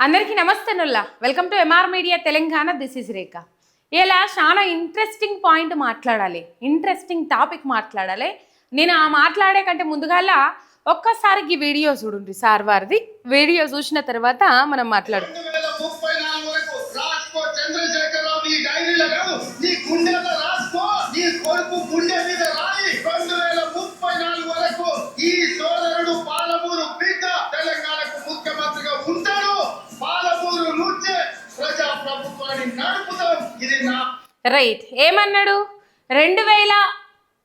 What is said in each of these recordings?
అందరికీ నమస్తే Nulla. Welcome to MR media Telangana this is Rekha ఇలా చాలా ఇంట్రెస్టింగ్ పాయింట్ మాట్లాడాలి. ఇంట్రెస్టింగ్ టాపిక్ మాట్లాడాలి. నేను ఆ మాట్లాడే కంటే ముందుగాల ఒక్కసారి ఈ వీడియో చూడండి సార్ వారిది. వీడియో చూసిన తర్వాత మనం మాట్లాడు కొడుకు గుండె మీద రాయి. రెండు వేల ముప్పై నాలుగు వరకు ఈ సోదరుడు పాలమూరు బిడ్డ తెలంగాణకు ముఖ్యమంత్రిగా ఉంటాడు పాలమూరు నుంచే ప్రజా ప్రభుత్వాన్ని నడుపుతాం ఇది నా రైట్. ఏమన్నాడు? రెండు వేల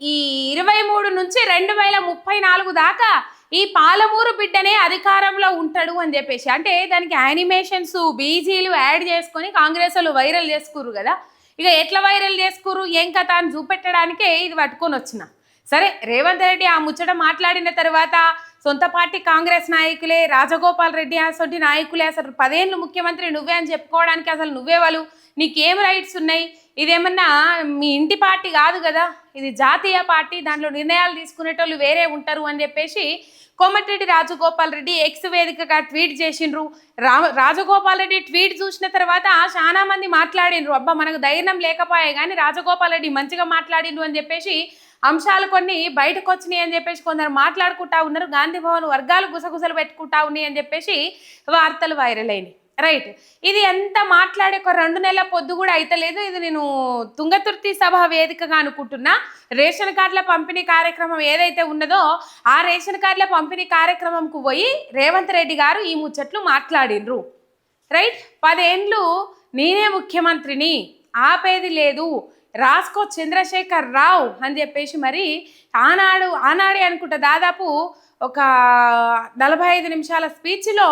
ఈ ఇరవై మూడు నుంచి రెండు వేల ముప్పై నాలుగు దాకా ఈ పాలమూరు బిడ్డనే అధికారంలో ఉంటాడు అని చెప్పేసి. అంటే దానికి యానిమేషన్స్ బీజీలు యాడ్ చేసుకొని కాంగ్రెస్ వాళ్ళు వైరల్ చేసుకురు కదా. ఇక ఎట్లా వైరల్ చేసుకుర్రు? ఏం కథ అని చూపెట్టడానికే ఇది పట్టుకొని వచ్చిన. సరే రేవంత్ రెడ్డి ఆ ముచ్చట మాట్లాడిన తర్వాత సొంత పార్టీ కాంగ్రెస్ నాయకులే రాజగోపాల్ రెడ్డి అసలు నాయకులే అసలు పదేళ్ళు ముఖ్యమంత్రి నువ్వే అని చెప్పుకోవడానికి అసలు నువ్వే వాళ్ళు. నీకేం రైట్స్ ఉన్నాయి? ఇదేమన్నా మీ ఇంటి పార్టీ కాదు కదా? ఇది జాతీయ పార్టీ దాంట్లో నిర్ణయాలు తీసుకునేటోళ్ళు వేరే ఉంటారు అని చెప్పేసి కోమటిరెడ్డి రాజగోపాల్ రెడ్డి ఎక్స్ వేదికగా ట్వీట్ చేసిండ్రు. రా రాజగోపాల్ రెడ్డి ట్వీట్ చూసిన తర్వాత చాలా మంది మాట్లాడిండ్రు. అబ్బా మనకు ధైర్యం లేకపోయే కానీ రాజగోపాల్ రెడ్డి మంచిగా మాట్లాడిండ్రు అని చెప్పేసి అంశాలు కొన్ని బయటకు వచ్చినాయి అని చెప్పేసి కొందరు మాట్లాడుకుంటా ఉన్నారు. గాంధీ భవన్ వర్గాలు గుసగుసలు పెట్టుకుంటా ఉన్నాయి అని చెప్పేసి వార్తలు వైరల్ అయినాయి. రైట్ ఇది ఎంత మాట్లాడే ఒక రెండు నెలల పొద్దు కూడా అయితలేదు. ఇది నేను తుంగతుర్తి సభ వేదికగా అనుకుంటున్నా. రేషన్ కార్డుల పంపిణీ కార్యక్రమం ఏదైతే ఉన్నదో ఆ రేషన్ కార్డుల పంపిణీ కార్యక్రమంకు పోయి రేవంత్ రెడ్డి గారు ఈ ముచ్చట్లు మాట్లాడిండ్రు రైట్ పదేండ్లు నేనే ముఖ్యమంత్రిని. ఆపేది లేదు. రాసుకో చంద్రశేఖర్ రావు అని చెప్పేసి మరి ఆనాడు ఆనాడే అనుకుంటా దాదాపు ఒక నలభై ఐదు నిమిషాల స్పీచ్లో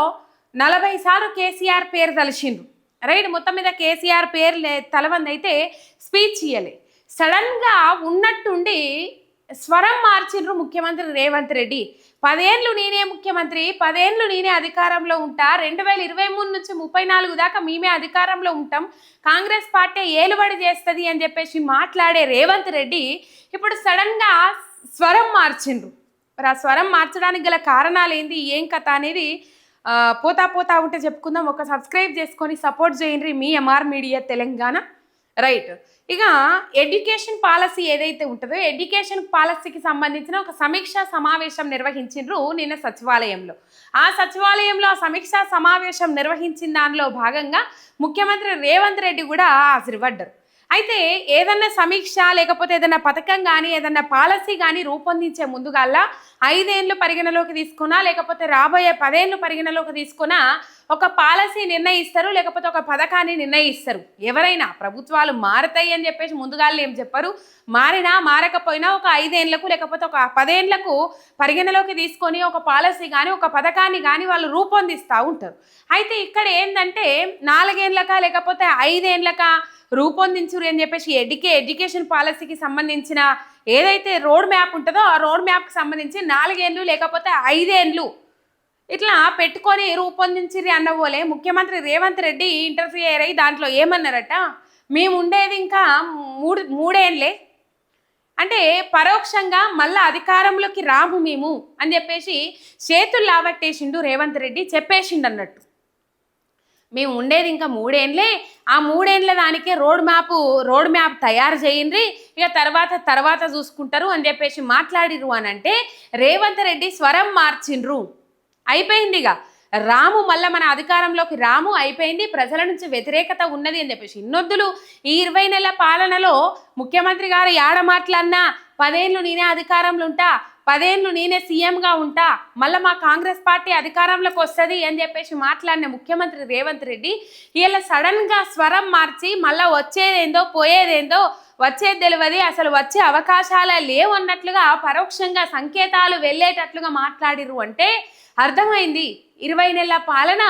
నలభై సార్లు కేసీఆర్ పేరు తలిచిండ్రు. రైట్? మొత్తం మీద కేసీఆర్ పేరు తలవందైతే తలవంది అయితే స్పీచ్ ఇయ్యలే. సడన్గా ఉన్నట్టుండి స్వరం మార్చిండ్రు ముఖ్యమంత్రి రేవంత్ రెడ్డి. పదేండ్లు నేనే ముఖ్యమంత్రి పదేండ్లు నేనే అధికారంలో ఉంటా రెండు వేల ఇరవై మూడు నుంచి ముప్పై నాలుగు దాకా మేమే అధికారంలో ఉంటాం కాంగ్రెస్ పార్టీ ఏలుబడి చేస్తుంది అని చెప్పేసి మాట్లాడే రేవంత్ రెడ్డి ఇప్పుడు సడన్గా స్వరం మార్చిండ్రు. మరి ఆ స్వరం మార్చడానికి గల కారణాలు ఏంది ఏం కథ అనేది పోతా పోతా ఉంటే చెప్పుకుందాం. ఒక సబ్స్క్రైబ్ చేసుకొని సపోర్ట్ చేయండి. మీ ఎంఆర్ మీడియా తెలంగాణ. రైట్ ఇక ఎడ్యుకేషన్ పాలసీ ఏదైతే ఉంటుందో ఎడ్యుకేషన్ పాలసీకి సంబంధించిన ఒక సమీక్షా సమావేశం నిర్వహించిండ్రు నిన్న సచివాలయంలో. ఆ సచివాలయంలో ఆ సమీక్షా సమావేశం నిర్వహించిన దానిలో భాగంగా ముఖ్యమంత్రి రేవంత్ రెడ్డి కూడా హాజరుపడ్డారు. అయితే ఏదన్నా సమీక్ష లేకపోతే ఏదైనా పథకం కానీ ఏదన్నా పాలసీ కానీ రూపొందించే ముందుగాల్లా ఐదేండ్లు పరిగణలోకి తీసుకున్నా లేకపోతే రాబోయే పదేళ్ళు పరిగణలోకి తీసుకున్నా ఒక పాలసీ నిర్ణయిస్తారు లేకపోతే ఒక పథకాన్ని నిర్ణయిస్తారు. ఎవరైనా ప్రభుత్వాలు మారతాయి అని చెప్పేసి ముందుగాళ్ళు ఏం చెప్పరు. మారినా మారకపోయినా ఒక ఐదేళ్ళకు లేకపోతే ఒక పదేళ్ళకు పరిగణలోకి తీసుకొని ఒక పాలసీ కానీ ఒక పథకాన్ని కానీ వాళ్ళు రూపొందిస్తూ ఉంటారు. అయితే ఇక్కడ ఏంటంటే నాలుగేండ్లకా లేకపోతే ఐదేండ్లకా రూపొందించురు అని చెప్పేసి ఎడ్యుకే ఎడ్యుకేషన్ పాలసీకి సంబంధించిన ఏదైతే రోడ్ మ్యాప్ ఉంటుందో ఆ రోడ్ మ్యాప్కి సంబంధించి నాలుగేండ్లు లేకపోతే ఐదేండ్లు ఇట్లా పెట్టుకొని రూపొందించిరి అన్నవోలే ముఖ్యమంత్రి రేవంత్ రెడ్డి ఇంటర్ఫియర్ అయ్యి దాంట్లో ఏమన్నారట? మేము ఉండేది ఇంకా మూడు మూడేండ్లే. అంటే పరోక్షంగా మళ్ళా అధికారంలోకి రాము మేము అని చెప్పేసి చేతులు లావట్టేసిండు రేవంత్ రెడ్డి చెప్పేసిండు అన్నట్టు మేము ఉండేది ఇంకా మూడేండ్లే. ఆ మూడేండ్ల దానికే రోడ్ మ్యాప్ రోడ్ మ్యాప్ తయారు చేయండి ఇక తర్వాత తర్వాత చూసుకుంటారు అని చెప్పేసి మాట్లాడిరు అని అంటే రేవంత్ రెడ్డి స్వరం మార్చిండ్రు. అయిపోయింది ఇక. రాము మళ్ళీ మన అధికారంలోకి రాము అయిపోయింది. ప్రజల నుంచి వ్యతిరేకత ఉన్నది అని చెప్పేసి ఇన్నొద్దులు. ఈ ఇరవై నెలల పాలనలో ముఖ్యమంత్రి గారు యాడ మాట్లాడినా పదేళ్ళు నేనే అధికారంలో ఉంటా. పదేళ్ళు నేనే సీఎంగా ఉంటా మళ్ళీ మా కాంగ్రెస్ పార్టీ అధికారంలోకి వస్తుంది అని చెప్పేసి మాట్లాడిన ముఖ్యమంత్రి రేవంత్ రెడ్డి ఇలా సడన్గా స్వరం మార్చి మళ్ళీ వచ్చేదేందో పోయేదేందో వచ్చేది తెలియదు అసలు వచ్చే అవకాశాలే లేవన్నట్లుగా పరోక్షంగా సంకేతాలు వెళ్ళేటట్లుగా మాట్లాడిరు అంటే అర్థమైంది. ఇరవై నెలల పాలన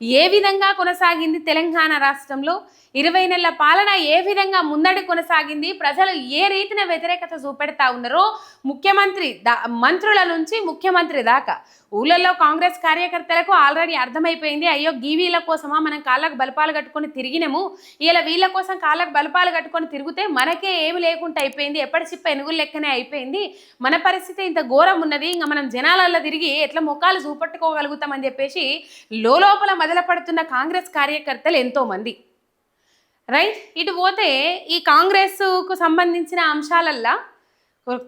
ఏ విధంగా కొనసాగింది తెలంగాణ రాష్ట్రంలో? ఇరవై నెలల పాలన ఏ విధంగా ముందడి కొనసాగింది? ప్రజలు ఏ రీతిన వ్యతిరేకత చూపెడతా ఉన్నారో ముఖ్యమంత్రి దా మంత్రుల నుంచి ముఖ్యమంత్రి దాకా. ఊళ్ళల్లో కాంగ్రెస్ కార్యకర్తలకు ఆల్రెడీ అర్థమైపోయింది అయ్యో గీవీల కోసమా మనం కాళ్ళకు బలపాలు కట్టుకొని తిరిగినాము? ఇలా వీళ్ళ కోసం కాళ్ళకు బలపాలు కట్టుకొని తిరిగితే మనకే ఏమి లేకుండా అయిపోయింది ఎప్పటి చిప్ప ఎనుగులు లెక్కనే అయిపోయింది? మన పరిస్థితి ఇంత ఘోరం ఉన్నది ఇంకా మనం జనాలల్లో తిరిగి ఎట్లా ముఖాలు చూపట్టుకోగలుగుతామని చెప్పేసి లోపల మొదలుపడుతున్న కాంగ్రెస్ కార్యకర్తలు ఎంతోమంది రైట్? ఇటు పోతే ఈ కాంగ్రెస్కు సంబంధించిన అంశాలల్లా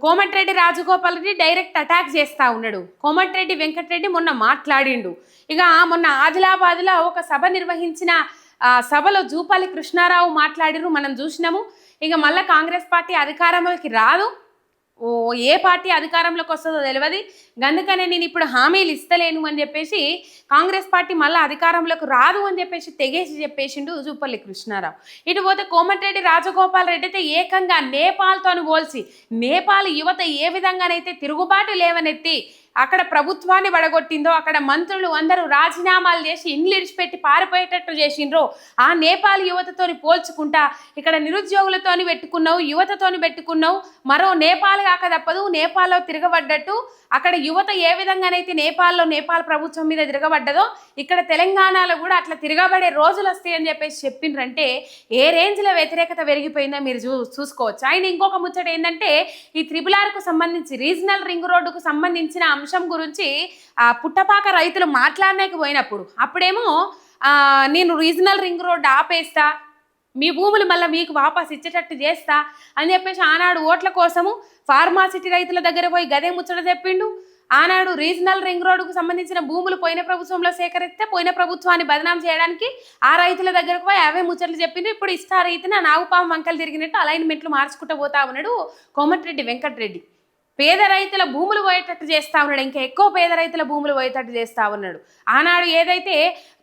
కోమటిరెడ్డి రాజగోపాల్ రెడ్డి డైరెక్ట్ అటాక్ చేస్తూ ఉన్నాడు. కోమటిరెడ్డి వెంకటరెడ్డి మొన్న మాట్లాడిండు. ఇక మొన్న ఆదిలాబాద్లో ఒక సభ నిర్వహించిన సభలో జూపాలి కృష్ణారావు మాట్లాడిరు మనం చూసినాము. ఇక మళ్ళీ కాంగ్రెస్ పార్టీ అధికారంలోకి రాదు. ఓ ఏ పార్టీ అధికారంలోకి వస్తుందో తెలియదు అందుకనే నేను ఇప్పుడు హామీలు ఇస్తలేను అని చెప్పేసి కాంగ్రెస్ పార్టీ మళ్ళీ అధికారంలోకి రాదు అని చెప్పేసి తెగేసి చెప్పేసిండు జూపల్లి కృష్ణారావు. ఇటు పోతే కోమటిరెడ్డి రాజగోపాల్ రెడ్డి అయితే ఏకంగా నేపాల్తో పోల్చి నేపాల్ యువత ఏ విధంగానైతే తిరుగుబాటు లేవనెత్తి అక్కడ ప్రభుత్వాన్ని పడగొట్టిందో అక్కడ మంత్రులు అందరూ రాజీనామాలు చేసి ఇండ్లు ఇడిచిపెట్టి పారిపోయేటట్టు చేసిండ్రో ఆ నేపాల్ యువతతోని పోల్చుకుంటా ఇక్కడ నిరుద్యోగులతోని పెట్టుకున్నావు యువతతోని పెట్టుకున్నావు మరో నేపాల్ కాక తప్పదు నేపాల్లో తిరగబడ్డట్టు అక్కడ యువత ఏ విధంగానైతే నేపాల్లో నేపాల్ ప్రభుత్వం మీద తిరగబడ్డదో ఇక్కడ తెలంగాణలో కూడా అట్లా తిరగబడే రోజులు వస్తాయని చెప్పేసి చెప్పిండ్రంటే ఏ రేంజ్లో వ్యతిరేకత పెరిగిపోయిందో మీరు చూ చూసుకోవచ్చు. ఆయన ఇంకొక ముచ్చట ఏంటంటే ఈ త్రిబులార్కు సంబంధించి రీజనల్ రింగ్ రోడ్డుకు సంబంధించిన అంశం గురించి ఆ పుట్టపాక రైతులు మాట్లాడడానికి పోయినప్పుడు అప్పుడేమో నేను రీజనల్ రింగ్ రోడ్డు ఆపేస్తా మీ భూములు మళ్ళీ మీకు వాపస్ ఇచ్చేటట్టు చేస్తా అని చెప్పేసి ఆనాడు ఓట్ల కోసము ఫార్మాసిటీ రైతుల దగ్గర పోయి గదే ముచ్చట చెప్పిండు. ఆనాడు రీజనల్ రింగ్ రోడ్డుకు సంబంధించిన భూములు పోయిన ప్రభుత్వంలో సేకరిస్తే పోయిన ప్రభుత్వాన్ని బదనాం చేయడానికి ఆ రైతుల దగ్గరకు పోయి అవే ముచ్చట్లు చెప్పిండ్రు ఇప్పుడు ఇస్తా రీతిన నాగుపాము వంకలు తిరిగినట్టు అలైన్మెంట్లు మార్చుకుంటూ పోతా ఉన్నాడు కోమటిరెడ్డి వెంకటరెడ్డి. పేద రైతుల భూములు పోయేటట్టు చేస్తా ఉన్నాడు. ఇంకా ఎక్కువ పేద రైతుల భూములు పోయేటట్టు చేస్తా ఉన్నాడు. ఆనాడు ఏదైతే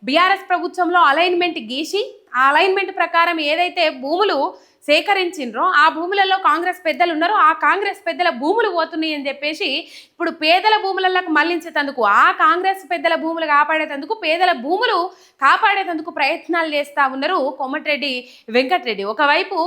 బీఆర్ఎస్ ప్రభుత్వంలో అలైన్మెంట్ గీసి ఆ అలైన్మెంట్ ప్రకారం ఏదైతే భూములు సేకరించిండ్రో ఆ భూములలో కాంగ్రెస్ పెద్దలు ఉన్నారో ఆ కాంగ్రెస్ పెద్దల భూములు పోతున్నాయి అని చెప్పేసి ఇప్పుడు పేదల భూములకు మళ్ళించేటందుకు ఆ కాంగ్రెస్ పెద్దల భూములు కాపాడేటందుకు పేదల భూములు కాపాడేటందుకు ప్రయత్నాలు చేస్తా ఉన్నారు కోమటిరెడ్డి వెంకటరెడ్డి. ఒకవైపు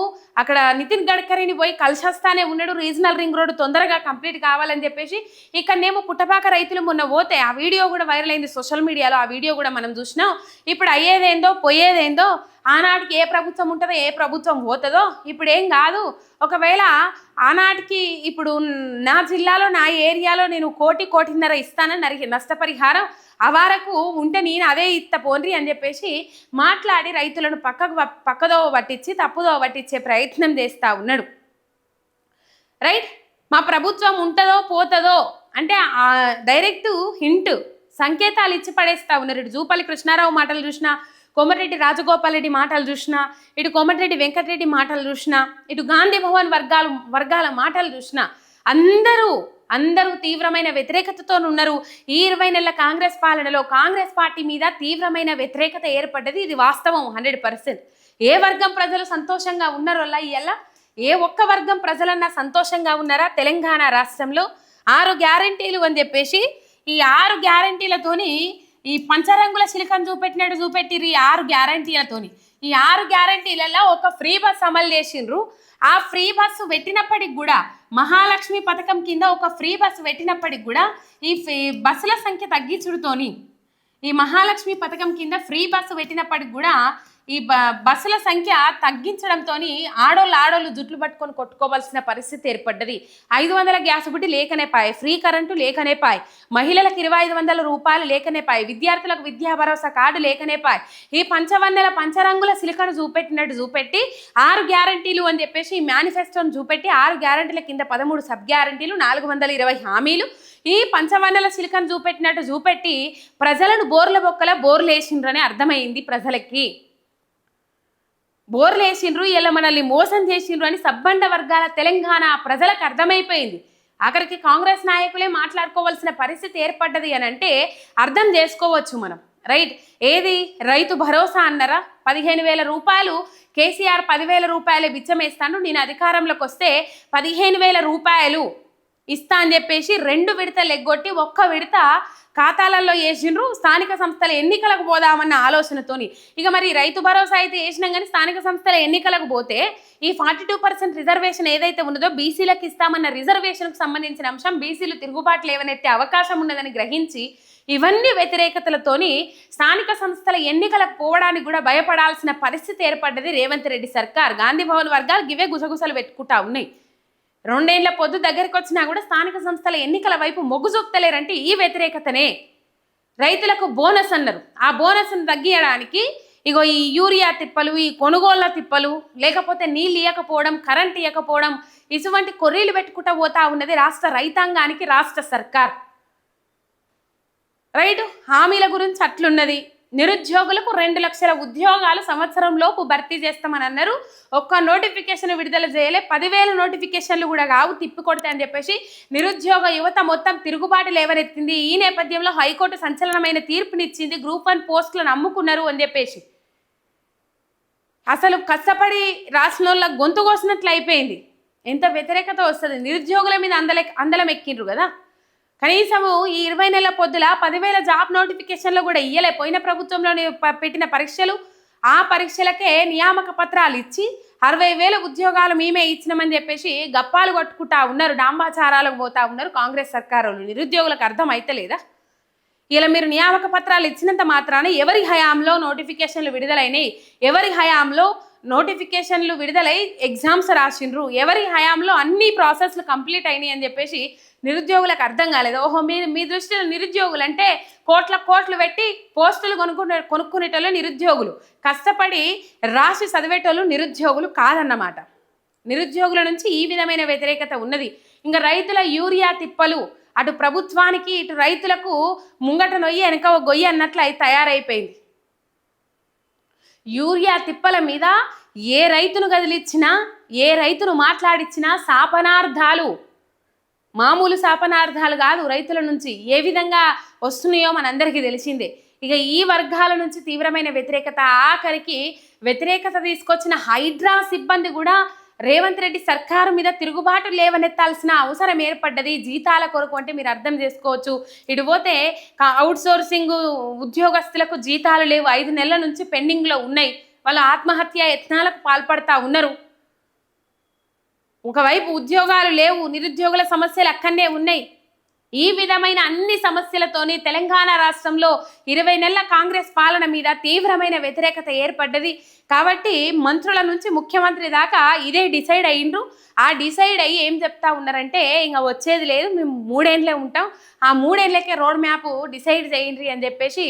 అక్కడ నితిన్ గడ్కరీని పోయి కలిసొస్తానే ఉన్నాడు రీజనల్ రింగ్ రోడ్డు తొందరగా కంప్లీట్ కావాలని చెప్పేసి ఇక్కడనేమో పుట్టపాక రైతులు మొన్న పోతే ఆ వీడియో కూడా వైరల్ అయింది సోషల్ మీడియాలో ఆ వీడియో కూడా మనం చూసినాం. ఇప్పుడు అయ్యేదేందో పోయేదేందో ఆనాటికి ఏ ప్రభుత్వం ఉంటుందో ఏ ప్రభుత్వం పోతుందో ఇప్పుడు ఏం కాదు. ఒకవేళ ఆనాటికి ఇప్పుడు నా జిల్లాలో నా ఏరియాలో నేను కోటి కోటిన్నర ఇస్తానని నరికి నష్టపరిహారం? వరకు ఉంటే నేను అదే ఇత్త పోన్రి అని చెప్పేసి మాట్లాడి రైతులను పక్కకు పక్కదో పట్టించి తప్పుదో పట్టించే ప్రయత్నం చేస్తా ఉన్నాడు. రైట్? మా ప్రభుత్వం ఉంటుందో పోతుందో అంటే డైరెక్ట్ హింట్ సంకేతాలు ఇచ్చి పడేస్తా ఉన్నారు జూపల్లి కృష్ణారావు మాటలు చూసినా కోమటిరెడ్డి రాజగోపాల్ రెడ్డి మాటలు చూసినా ఇటు కోమటిరెడ్డి వెంకటరెడ్డి మాటలు చూసినా ఇటు గాంధీ భవన్ వర్గాలు వర్గాల మాటలు చూసినా అందరూ అందరూ తీవ్రమైన వ్యతిరేకతతో ఉన్నారు. ఈ ఇరవై నెలల కాంగ్రెస్ పాలనలో కాంగ్రెస్ పార్టీ మీద తీవ్రమైన వ్యతిరేకత ఏర్పడ్డది. ఇది వాస్తవం హండ్రెడ్ పర్సెంట్. ఏ వర్గం ప్రజలు సంతోషంగా ఉన్నారో ఇలా ఏ ఒక్క వర్గం ప్రజలన్నా సంతోషంగా ఉన్నారా? తెలంగాణ రాష్ట్రంలో ఆరు గ్యారంటీలు అని చెప్పేసి ఈ ఆరు గ్యారంటీలతోని ఈ పంచరంగుల చిలకను చూపెట్టినట్టు చూపెట్టిర్రు ఈ ఆరు గ్యారంటీలతోని. ఈ ఆరు గ్యారంటీలలో ఒక ఫ్రీ బస్ అమలు చేసిండ్రు. ఆ ఫ్రీ బస్సు పెట్టినప్పటికి కూడా మహాలక్ష్మి పథకం కింద ఒక ఫ్రీ బస్సు పెట్టినప్పటికి కూడా ఈ బస్సుల సంఖ్య తగ్గించుడుతోని ఈ మహాలక్ష్మి పథకం కింద ఫ్రీ బస్సు పెట్టినప్పటికి కూడా ఈ బ బస్సుల సంఖ్య తగ్గించడంతో ఆడోళ్ళు ఆడోళ్ళు జుట్లు పట్టుకొని కొట్టుకోవాల్సిన పరిస్థితి ఏర్పడ్డది. ఐదు వందల గ్యాస్ బుడ్డి లేకనే పాయ్ ఫ్రీ కరెంటు లేకనే పాయ్ మహిళలకు ఇరవై ఐదు వందల రూపాయలు లేకనే పాయ్ విద్యార్థులకు విద్యా భరోసా కార్డు లేకనే పాయ్. ఈ పంచవన్నెల పంచరంగుల సిలికను చూపెట్టినట్టు చూపెట్టి ఆరు గ్యారంటీలు అని చెప్పేసి ఈ మేనిఫెస్టోను చూపెట్టి ఆరు గ్యారంటీల కింద పదమూడు సబ్ గ్యారంటీలు నాలుగు వందల ఇరవై హామీలు ఈ పంచవన్నెల సిలికను చూపెట్టినట్టు చూపెట్టి ప్రజలను బోర్ల బొక్కల బోర్లు వేసిండ్రని అర్థమైంది ప్రజలకి. బోర్లు వేసిండ్రు ఇలా మనల్ని మోసం చేసిండ్రు అని సబ్బండ వర్గాల తెలంగాణ ప్రజలకు అర్థమైపోయింది. ఆఖరికి కాంగ్రెస్ నాయకులే మాట్లాడుకోవాల్సిన పరిస్థితి ఏర్పడ్డది అని అంటే అర్థం చేసుకోవచ్చు మనం. రైట్? ఏది? రైతు భరోసా అన్నారా? పదిహేను వేల రూపాయలు కేసీఆర్ పదివేల రూపాయలు బిచ్చమేస్తాను నేను అధికారంలోకి వస్తే పదిహేను వేల రూపాయలు ఇస్తా అని చెప్పేసి రెండు విడతలు ఎగ్గొట్టి ఒక్క విడత ఖాతాలలో వేసిండ్రు. స్థానిక సంస్థల ఎన్నికలకు పోదామన్న ఆలోచనతోని. ఇక మరి రైతు భరోసా అయితే వేసినాం కానీ స్థానిక సంస్థల ఎన్నికలకు పోతే ఈ ఫార్టీ టూ పర్సెంట్ రిజర్వేషన్ ఏదైతే ఉన్నదో బీసీలకు ఇస్తామన్న రిజర్వేషన్కు సంబంధించిన అంశం బీసీలు తిరుగుబాటు లేవనెత్తే అవకాశం ఉన్నదని గ్రహించి ఇవన్నీ వ్యతిరేకతలతోని స్థానిక సంస్థల ఎన్నికలకు పోవడానికి కూడా భయపడాల్సిన పరిస్థితి ఏర్పడ్డది రేవంత్ రెడ్డి సర్కార్. గాంధీ భవన్ వర్గాలు గివే గుసగుసలు పెట్టుకుంటా ఉన్నాయి. రెండేళ్ళ పొద్దు దగ్గరికి వచ్చినా కూడా స్థానిక సంస్థల ఎన్నికల వైపు మొగ్గు చూపుతలేరంటే ఈ వ్యతిరేకతనే. రైతులకు బోనస్ అన్నారు. ఆ బోనస్ను తగ్గియడానికి ఇగో ఈ యూరియా తిప్పలు ఈ కొనుగోళ్ళ తిప్పలు లేకపోతే నీళ్ళు ఇవ్వకపోవడం కరెంట్ ఇవ్వకపోవడం ఇటువంటి కొర్రీలు పెట్టుకుంటా పోతా ఉన్నది రాష్ట్ర రైతాంగానికి రాష్ట్ర సర్కార్. రైట్ హామీల గురించి అట్లున్నది. నిరుద్యోగులకు రెండు లక్షల ఉద్యోగాలు సంవత్సరం లోపు భర్తీ చేస్తామని అన్నారు. ఒక్క నోటిఫికేషన్ విడుదల చేయలే. పదివేల నోటిఫికేషన్లు కూడా కావు తిప్పి అని చెప్పేసి నిరుద్యోగ యువత మొత్తం తిరుగుబాటు లేవనెత్తింది. ఈ నేపథ్యంలో హైకోర్టు సంచలనమైన తీర్పునిచ్చింది. గ్రూప్ వన్ పోస్టులను అమ్ముకున్నారు అని చెప్పేసి. అసలు కష్టపడి రాసిన వాళ్ళ గొంతు కోసినట్లు అయిపోయింది. ఎంత వ్యతిరేకత వస్తుంది. నిరుద్యోగుల మీద అందలే అందలం ఎక్కిండ్రు కదా. కనీసము ఈ ఇరవై నెలల పొద్దుల పదివేల జాబ్ నోటిఫికేషన్లు కూడా ఇయ్యలే. పోయిన ప్రభుత్వంలో పెట్టిన పరీక్షలు ఆ పరీక్షలకే నియామక పత్రాలు ఇచ్చి అరవై వేల ఉద్యోగాలు మేమే ఇచ్చినామని చెప్పేసి గప్పాలు కొట్టుకుంటా ఉన్నారు. డాంబాచారాలకు పోతా ఉన్నారు కాంగ్రెస్ సర్కారు నిరుద్యోగులకు అర్థం అయితలేదా ఇలా మీరు నియామక పత్రాలు ఇచ్చినంత మాత్రాన ఎవరి హయాంలో నోటిఫికేషన్లు విడుదలైనాయి? ఎవరి హయాంలో నోటిఫికేషన్లు విడుదలై ఎగ్జామ్స్ రాసిండ్రు? ఎవరి హయాంలో అన్ని ప్రాసెస్లు కంప్లీట్ అయినాయి అని చెప్పేసి నిరుద్యోగులకు అర్థం కాలేదు. ఓహో మీ మీ దృష్టిలో నిరుద్యోగులు అంటే కోట్ల కోట్లు పెట్టి పోస్టులు కొనుక్కునే కొనుక్కునేటోళ్ళు నిరుద్యోగులు. కష్టపడి రాసి చదివేటోళ్ళు నిరుద్యోగులు కాదన్నమాట. నిరుద్యోగుల నుంచి ఈ విధమైన వ్యతిరేకత ఉన్నది. ఇంకా రైతుల యూరియా తిప్పలు అటు ప్రభుత్వానికి ఇటు రైతులకు ముంగట నొయ్యి వెనక గొయ్యి అన్నట్లు అయి తయారైపోయింది. యూరియా తిప్పల మీద ఏ రైతును కదిలిచ్చినా ఏ రైతును మాట్లాడిచ్చినా శాపనార్థాలు. మామూలు శాపనార్థాలు కాదు రైతుల నుంచి ఏ విధంగా వస్తున్నాయో మనందరికీ తెలిసిందే. ఇక ఈ వర్గాల నుంచి తీవ్రమైన వ్యతిరేకత ఆఖరికి వ్యతిరేకత తీసుకొచ్చిన హైడ్రా సిబ్బంది కూడా రేవంత్ రెడ్డి సర్కారు మీద తిరుగుబాటు లేవనెత్తాల్సిన అవసరం ఏర్పడ్డది. జీతాల కొరకు అంటే మీరు అర్థం చేసుకోవచ్చు. ఇటు పోతే అవుట్ సోర్సింగ్ ఉద్యోగస్తులకు జీతాలు లేవు. ఐదు నెలల నుంచి పెండింగ్లో ఉన్నాయి. వాళ్ళు ఆత్మహత్య యత్నాలకు పాల్పడతా ఉన్నారు. ఒకవైపు ఉద్యోగాలు లేవు నిరుద్యోగుల సమస్యలు అక్కడనే ఉన్నాయి. ఈ విధమైన అన్ని సమస్యలతోనే తెలంగాణ రాష్ట్రంలో ఇరవై నెలల కాంగ్రెస్ పాలన మీద తీవ్రమైన వ్యతిరేకత ఏర్పడ్డది. కాబట్టి మంత్రుల నుంచి ముఖ్యమంత్రి దాకా ఇదే డిసైడ్ అయ్యిండ్రు. ఆ డిసైడ్ అయ్యి ఏం చెప్తా ఉన్నారంటే ఇంకా వచ్చేది లేదు మేము మూడేళ్ళే ఉంటాం. ఆ మూడేళ్ళకే రోడ్ మ్యాప్ డిసైడ్ చేయండి అని చెప్పేసి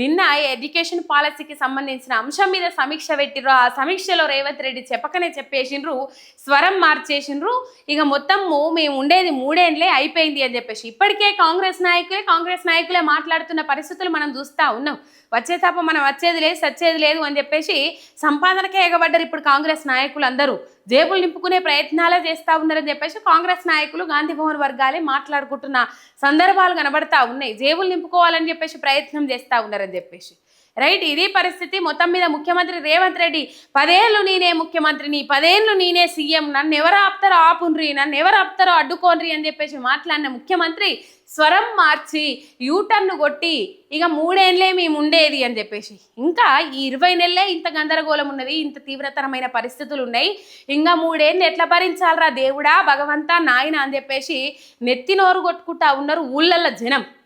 నిన్న ఎడ్యుకేషన్ పాలసీకి సంబంధించిన అంశం మీద సమీక్ష పెట్టిర్రు. ఆ సమీక్షలో రేవంత్ రెడ్డి చెప్పకనే చెప్పేసిండ్రు స్వరం మార్చేసిండ్రు. ఇక మొత్తము మేము ఉండేది మూడేండ్లే అయిపోయింది అని చెప్పేసి. ఇప్పటికే కాంగ్రెస్ నాయకులే కాంగ్రెస్ నాయకులే మాట్లాడుతున్న పరిస్థితులు మనం చూస్తూ ఉన్నాం. వచ్చే తప్ప మనం వచ్చేది లేదు సచ్చేది లేదు అని చెప్పేసి సంపాదనకే ఎగబడ్డారు ఇప్పుడు కాంగ్రెస్ నాయకులు అందరూ. జేబులు నింపుకునే ప్రయత్నాలే చేస్తూ ఉన్నారని చెప్పేసి కాంగ్రెస్ నాయకులు గాంధీ భవన్ వర్గాలే మాట్లాడుకుంటున్న సందర్భాలు కనబడతా ఉన్నాయి. జేబులు నింపుకోవాలని చెప్పేసి ప్రయత్నం చేస్తూ ఉన్నారని చెప్పేసి. రైట్ ఇది పరిస్థితి. మొత్తం మీద ముఖ్యమంత్రి రేవంత్ రెడ్డి పదేళ్ళు నేనే ముఖ్యమంత్రిని పదేళ్ళు నేనే సీఎం నన్ను ఎవరు ఆపుతారో ఆపుండ్రి నన్ను ఎవరు ఆపుతారో అడ్డుకోండ్రి అని చెప్పేసి మాట్లాడిన ముఖ్యమంత్రి స్వరం మార్చి యూటర్న్ కొట్టి ఇక మూడేళ్ళే మేము ఉండేది అని చెప్పేసి. ఇంకా ఈ ఇరవై నెలలే ఇంత గందరగోళం ఉన్నది ఇంత తీవ్రతరమైన పరిస్థితులు ఉన్నాయి. ఇంకా మూడేళ్ళు ఎట్లా భరించాలరా దేవుడా భగవంతా నాయన అని చెప్పేసి నెత్తి నోరు కొట్టుకుంటా ఉన్నారు ఊళ్ళల్లో జనం.